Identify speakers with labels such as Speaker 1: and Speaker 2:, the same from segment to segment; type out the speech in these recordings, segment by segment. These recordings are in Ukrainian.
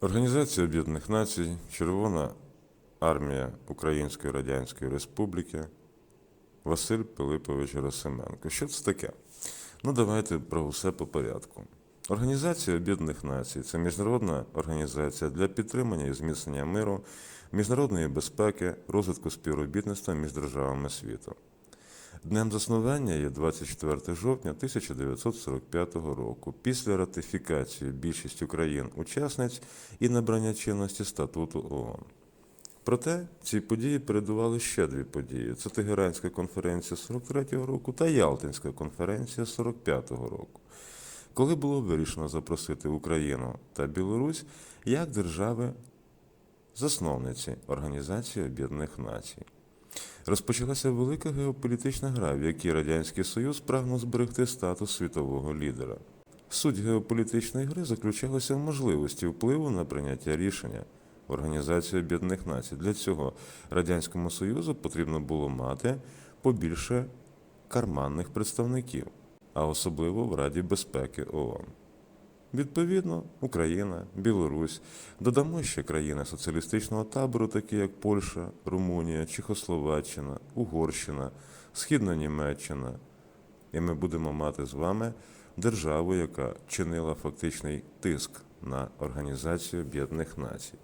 Speaker 1: Організація Об'єднаних Націй, Червона армія Української Радянської Республіки, Василь Пилипович Герасименко. Що це таке? Ну, давайте про все по порядку. Організація Об'єднаних Націй це міжнародна організація для підтримання і зміцнення миру, міжнародної безпеки, розвитку співробітництва між державами світу. Днем заснування є 24 жовтня 1945 року після ратифікації більшістю країн-учасниць і набрання чинності статуту ООН. Проте ці події передували ще дві події: це Тегеранська конференція 43-го року та Ялтинська конференція 45-го року, коли було вирішено запросити Україну та Білорусь як держави засновниці Організації Об'єднаних Націй. Розпочалася велика геополітична гра, в якій Радянський Союз прагнув зберегти статус світового лідера. Суть геополітичної гри заключалася в можливості впливу на прийняття рішення в Організації Об'єднаних Націй. Для цього Радянському Союзу потрібно було мати побільше карманних представників, а особливо в Раді безпеки ООН. Відповідно, Україна, Білорусь, додамо ще країни соціалістичного табору, такі як Польща, Румунія, Чехословаччина, Угорщина, Східна Німеччина. І ми будемо мати з вами державу, яка чинила фактичний тиск на Організацію Об'єднаних Націй.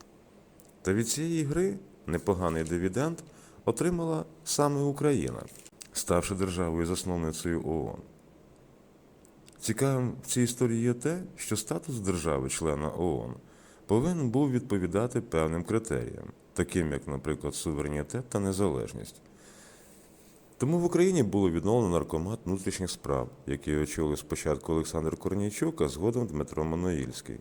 Speaker 1: Та від цієї гри непоганий дивіденд отримала саме Україна, ставши державою засновницею ООН. Цікавим в цій історії є те, що статус держави-члена ООН повинен був відповідати певним критеріям, таким як, наприклад, суверенітет та незалежність. Тому в Україні було відновлено наркомат внутрішніх справ, який очолив спочатку Олександр Корнійчук, а згодом Дмитро Мануїльський.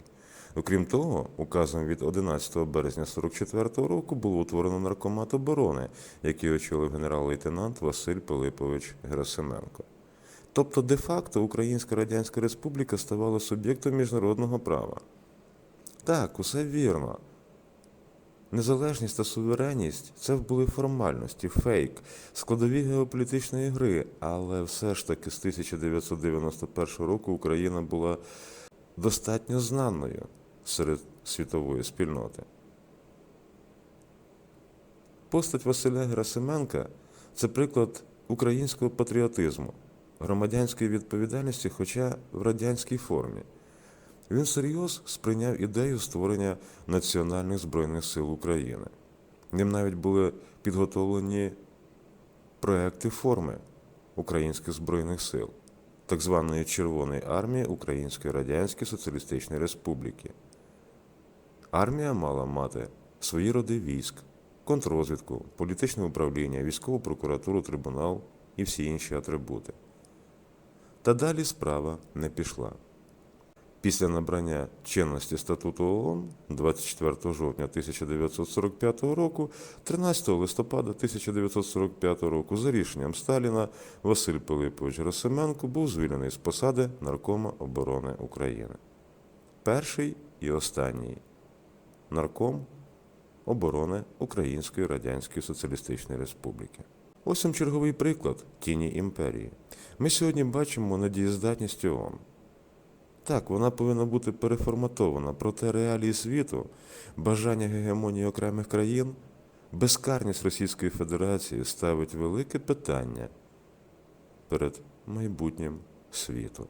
Speaker 1: Окрім того, указом від 11 березня 44-го року було утворено наркомат оборони, який очолив генерал-лейтенант Василь Пилипович Герасименко. Тобто, де-факто Українська Радянська Республіка ставала суб'єктом міжнародного права. Так, усе вірно. Незалежність та суверенність це були формальності, фейк, складові геополітичної гри, але все ж таки з 1991 року Україна була достатньо знаною серед світової спільноти. Постать Василя Герасименка це приклад українського патріотизму, громадянської відповідальності, хоча в радянській формі. Він серйоз сприйняв ідею створення Національних Збройних сил України. Ним навіть були підготовлені проекти форми Українських Збройних сил, так званої Червоної армії Української Радянської Соціалістичної Республіки. Армія мала мати свої роди військ, контррозвідку, політичне управління, військову прокуратуру, трибунал і всі інші атрибути. Та далі справа не пішла. Після набрання чинності статуту ООН 24 жовтня 1945 року, 13 листопада 1945 року, за рішенням Сталіна, Василь Пилипович Герасименко був звільнений з посади Наркома оборони України. Перший і останній нарком оборони Української Радянської Соціалістичної Республіки. Ось вам черговий приклад тіні імперії. Ми сьогодні бачимо надієздатність ООН. Так, вона повинна бути переформатована, проте реалії світу, бажання гегемонії окремих країн, безкарність Російської Федерації ставить велике питання перед майбутнім світу.